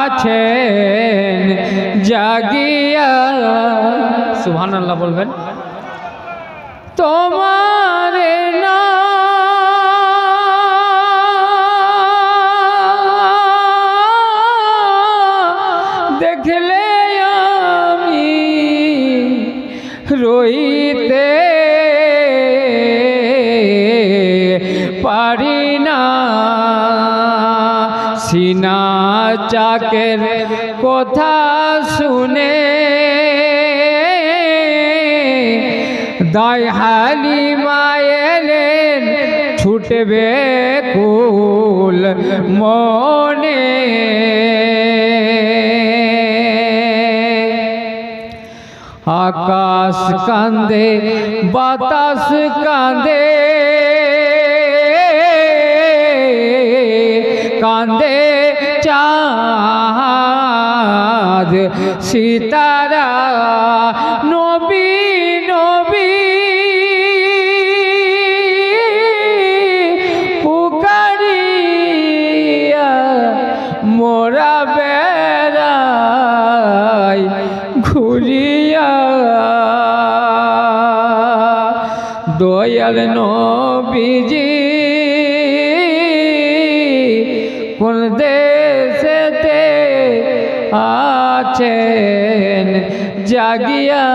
আছেন জাগিয়া। সুবহান আল্লাহ বলবেন। তোমার দেখলে আমি রইতে সিনা চাকের কথা শুনে দায় হালি মায়েলেন ছুটবে কুল মনে। আকাশ কান্দে বাতাস কান্দে সীতারা নবী নবী পুকারিয়া মোরা বেড়াই ঘুরিয়া। দয়াল নবীজি আছেন জাগিয়া।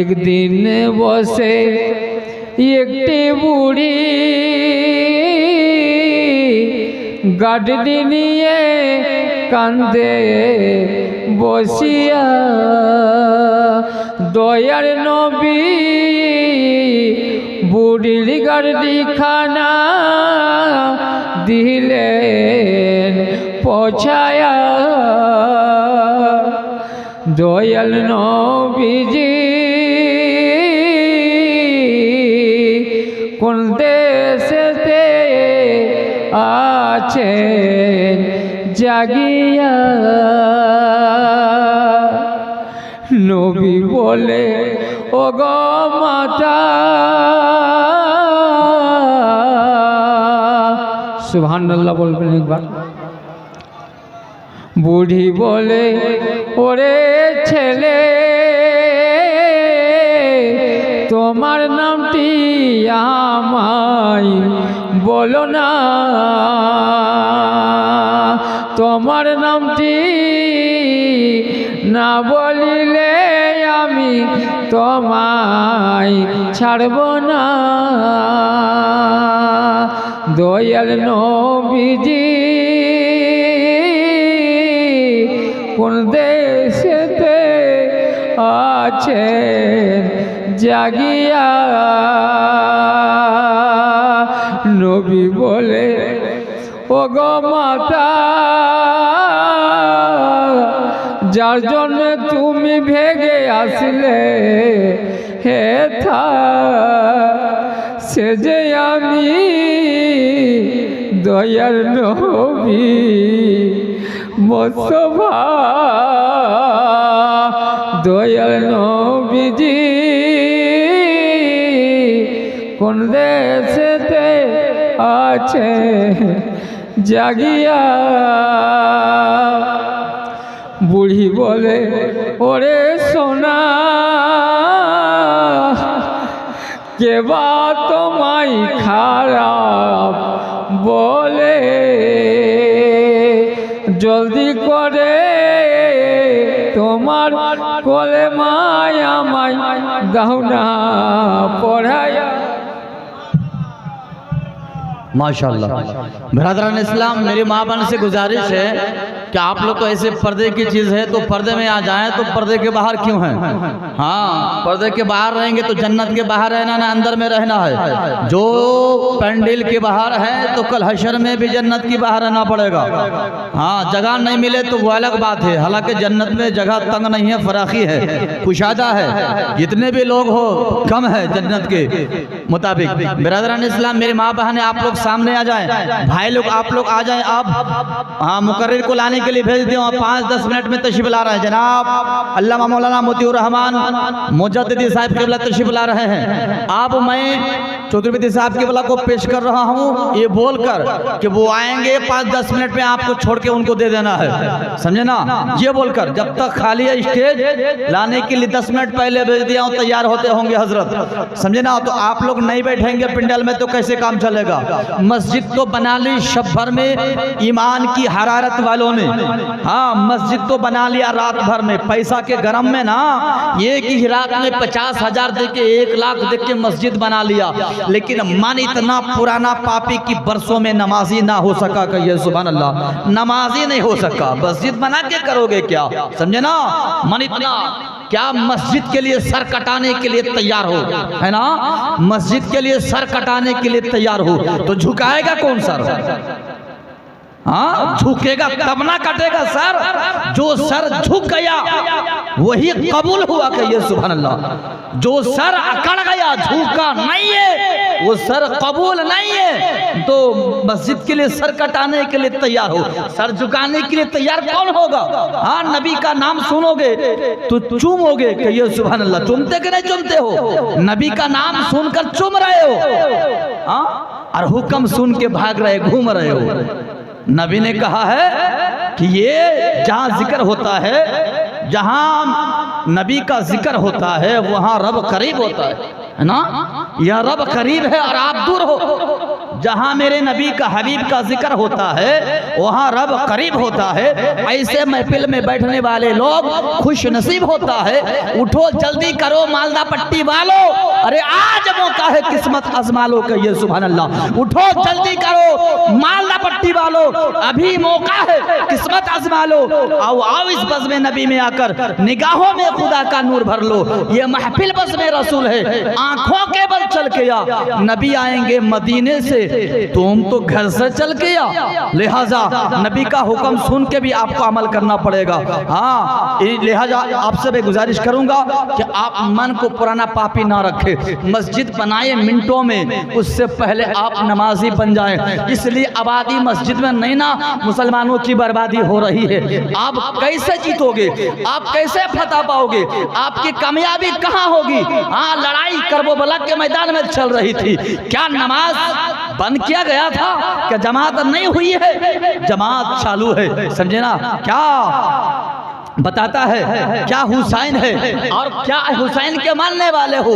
একদিন বসে একটি বুড়ি গাডলি নিয়ে কান্দে বসিয়া। দয়ার নবী বুড়ির গাড়ি খানা দিলেন পছায়া। দয়াল নবীজি কোন দেশেতে আছেন জাগিয়া? নবী বলে ও গো মাতা সুবহানাল্লাহ বলবেন একবার। বুড়ি বলে, ওরে ছেলে, তোমার নামটি আমায় বলো না। তোমার নামটি না বলিলে আমি তোমায় ছাড়ব না। দয়াল নবীজি, কোন দেশেতে আছে জাগিয়া? নবী বলে ও গো মাতা, যার জন্য তুমি ভেগে আসলে, হে থা সে যে আমি দয়ার নবী মোসভা দয়াল নবীজি, কোন দেশেতে আছে জাগিয়া? বুড়ি বলে, ওরে সোনা কে বা তোমায় খারাপ বলে জলদি করে তোমার কোলে মায় আমায় দাও না পড়ায়া کہ آپ لوگ تو ایسے پردے کی چیز ہے تو پردے میں آ جائیں تو پردے کے باہر کیوں ہیں؟ ہاں پردے کے باہر رہیں گے تو جنت کے باہر رہنا نہ، اندر میں رہنا ہے۔ جو پینڈل کے باہر ہے تو کل حشر میں بھی جنت کی باہر رہنا پڑے گا۔ ہاں جگہ نہیں ملے تو وہ الگ بات ہے۔ حالانکہ جنت میں جگہ تنگ نہیں ہے، فراخی ہے، کشادہ ہے۔ جتنے بھی لوگ ہو، کم ہے جنت کے مطابق۔ برادران اسلام میری ماں بہن آپ لوگ سامنے آ جائیں۔ بھائی لوگ، آپ لوگ آ جائیں آپ ہاں مقرر کو لانے کے لیے بھیج دیوں۔ اور پانچ دس منٹ میں تشریف لا رہے ہیں۔ جناب، علامہ مولانا متی الرحمان مجددی صاحب کے بلا تشریف لا رہے ہیں۔ آپ میں چودھری صاحب کے بلا کو پیش کر رہا ہوں۔ یہ بول کر کہ وہ آئیں گے پانچ دس منٹ میں آپ کو چھوڑ کے ان کو دے دینا ہے۔ سمجھے نا؟ یہ بول کر جب تک خالی ہے اسٹیج، لانے کے لیے دس منٹ پہلے بھیج دیا ہوں، تیار ہوتے ہوں گے حضرت۔ سمجھے نا؟ تو آپ لوگ نہیں بیٹھیں گے پنڈل میں تو کیسے کام چلے گا؟ مسجد کو بنا لی شب بھر میں، ایمان کی حرارت والوں نے۔ ہاں مسجد تو بنا لیا رات بھر میں۔ پیسہ کے گرم میں نا ایک ہی رات میں پچاس ہزار دے کے ایک لاکھ دے کے مسجد بنا لیا۔ لیکن من اتنا پرانا پاپی کی برسوں میں نمازی نہ ہو سکا کہ یہ سبحان اللہ، نمازی نہیں ہو سکا۔ مسجد بنا کے کرو گے کیا؟ سمجھے نا؟ من اتنا، کیا مسجد کے لیے سر کٹانے کے لیے تیار ہو؟ ہے نا؟ مسجد کے لیے سر کٹانے کے لیے تیار ہو۔ تو جھکائے گا کون سر؟ ہاں جھکے گا تب نہ کٹے گا، سر۔ جو سر جھک گیا، وہی قبول ہوا کہ یہ سبحان اللہ۔ جو سر اکڑ گیا، جھوکا نہیں ہے، وہ سر قبول نہیں ہے۔ تو مسجد کے لیے سر کٹانے کے لیے تیار ہو۔ سر جھکانے کے لیے تیار کون ہوگا؟ ہاں نبی کا نام سنو گے تو چومو گے کہ یہ سبحان اللہ چومتے کے نہیں چومتے ہو؟ نبی کا نام سن کر چوم رہے ہو۔ ہاں اور حکم سن کے بھاگ رہے، گھوم رہے ہو۔ نبی نے کہا ہے کہ یہ جہاں ذکر ہوتا ہے، جہاں نبی کا ذکر ہوتا ہے، وہاں رب قریب ہوتا ہے نا؟ یہ رب قریب ہے اور آپ دور ہو۔ جہاں میرے نبی کا حبیب کا ذکر ہوتا ہے، وہاں رب قریب ہوتا ہے۔ ایسے محفل میں بیٹھنے والے لوگ خوش نصیب ہوتا ہے۔ اٹھو، جلدی کرو، مالدہ پٹی والو۔ ارے، آج موقع ہے قسمت ازما لو کہ یہ، سبحان اللہ۔ اٹھو، جلدی کرو، مالدہ پٹی والو۔ ابھی موقع ہے قسمت ازما لو آؤ آؤ اس بزم نبی میں آ کر۔ نگاہوں میں خدا کا نور بھر لو۔ یہ محفل بزم رسول ہے۔ آنکھوں کے بل چل کے آ۔ نبی آئیں گے مدینے سے۔ تم تو گھر سے چل کے یا لہٰذا نبی کا حکم سن کے بھی آپ کو عمل کرنا پڑے گا۔ ہاں لہٰذا آپ سے بھی گزارش کروں گا کہ آپ من کو پرانا پاپی نہ رکھے۔ مسجد بنائے منٹوں میں، اس سے پہلے آپ نمازی بن جائیں۔ اس لیے آبادی مسجد میں نہیں نا، مسلمانوں کی بربادی ہو رہی ہے۔ آپ کیسے جیتو گے؟ آپ کیسے فتح پاؤ گے؟ آپ کی کامیابی کہاں ہوگی؟ ہاں لڑائی کربو بلک کے میدان میں چل رہی تھی۔ کیا نماز بند کیا گیا تھا کہ جماعت نہیں ہوئی ہے، جماعت چالو ہے۔ سمجھے نا؟ کیا بتاتا ہے؟ کیا حسین ہے؟ اور کیا حسین کے ماننے والے ہو؟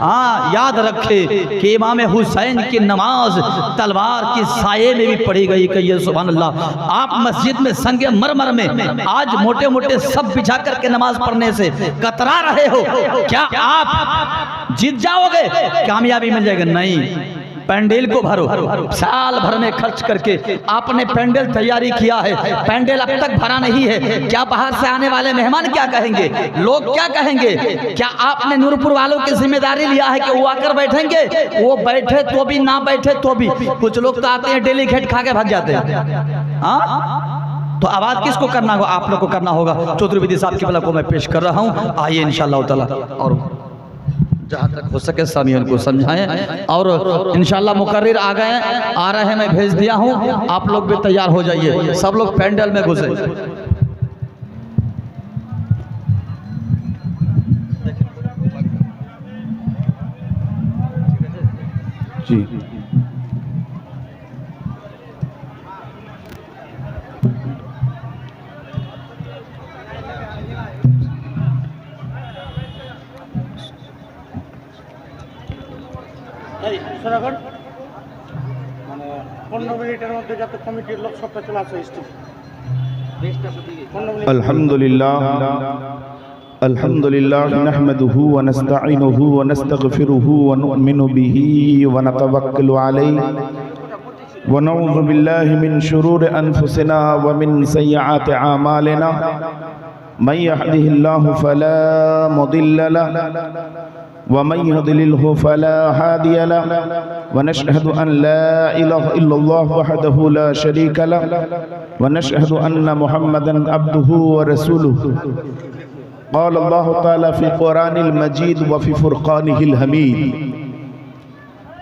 ہاں یاد رکھے کہ امام حسین کی نماز تلوار کی سائے میں بھی پڑھی گئی کہ یہ سبحان اللہ، آپ مسجد میں سنگ مرمر میں آج موٹے موٹے سب بچھا کر کے نماز پڑھنے سے کترا رہے ہو۔ کیا آپ جیت جاؤ گے؟ کامیابی مل جائے گا نہیں۔ پینڈل کو بھرو۔ سال بھر میں خرچ کر کے آپ نے پینڈل تیاری کیا ہے۔ پینڈل اب تک بھرا نہیں ہے۔ کیا باہر سے آنے والے مہمان کیا کہیں گے؟ لوگ کیا کہیں گے؟ کیا آپ نے نورپور والوں کے ذمہ داری لیا ہے کہ وہ آ کر بیٹھیں گے؟ وہ بیٹھے تو بھی، نہ بیٹھے تو بھی۔ کچھ لوگ تو آتے ہیں ڈیلی گھٹ کھا کے بھگ جاتے ہیں۔ ہاں؟ تو آواز کس کو کرنا ہوگا؟ آپ لوگ کو کرنا ہوگا۔ چودری بیدی صاحب کی بلکوں میں پیش کر رہا ہوں۔ آئیے انشاءاللہ اور جہاں تک ہو سکے سامیون کو سمجھائیں اور انشاءاللہ مقرر آ گئے آ رہے ہیں، میں بھیج دیا ہوں۔ آپ لوگ بھی تیار ہو جائیے۔ سب لوگ پینڈل میں گھسے جی۔ পনেরো মিনিটের মধ্যে যাতে কমিটির লোক সবটা চলে আসে স্টেজ পনেরো মিনিট الحمد لله الحمد لله نحمده ونستعينه ونستغفره ونؤمن به ونتوكل عليه ونعوذ بالله من شرور أنفسنا ومن سيئات أعمالنا. من يهده الله فلا مضل له ومن يضلله فلا هادي له. ونشهد أن لا إله إلا الله وحده لا شريك له. ونشهد أن محمدا عبده ورسوله. قال الله تعالى في القرآن المجيد وفي فرقانه الحميد.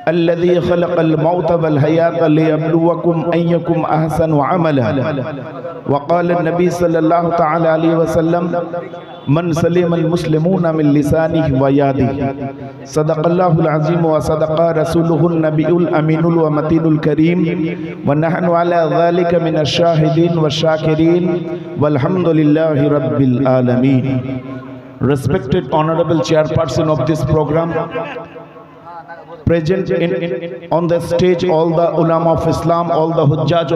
الذي خلق الموت والحياة ليبلوكم أيكم أحسن عملا. وقال النبي صلى الله تعالى عليه وسلم من سلم المسلمون من لسانه وياده صدق الله العظيم وصدق رسوله النبي الأمين ومتين الكريم. ونحن على ذلك من الشاهدين والشاكرين. والحمد لله رب العالمين. Respected Honorable Chairperson of this program, present in, on the stage all the ulama of Islam, all the hujjaj of